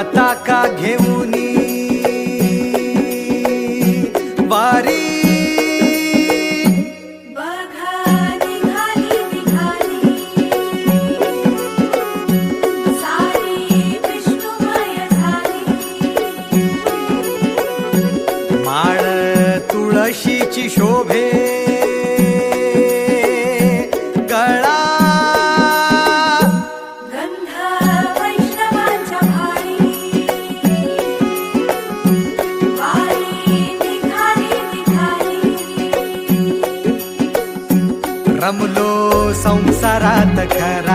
पताका घेऊन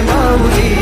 माऊली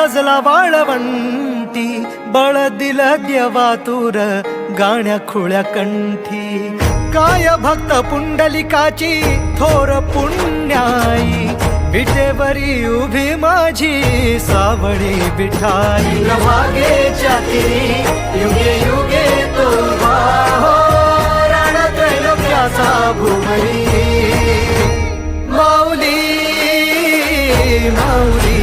सजला वाळवंटी बळ दिल देवातूर गाण्या खुळ्या कंठी. काय भक्त पुंडलिकाची थोर पुण्याई. विटेवरी उभी माझी सावळी बिठाई मागे जाती युगे युगे तो हो रणत्रैलोक्याचा भूमरी माऊली माऊली.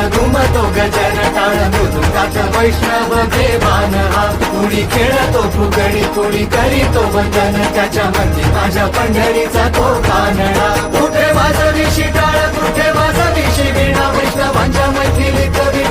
खेळ नाद घुमतो गजर टाळ मृदुंगात वैष्णव देवान हा. कुणी खेळतो फुगडी कुणी करीतो वंदन त्याच्या मंदी माझ्या पंढरीचा तो कानडा. कुठे माझा वाजवी टाळ कुठे माझा वाजवी शिबिणा वैष्णवांच्या मैथिली कवी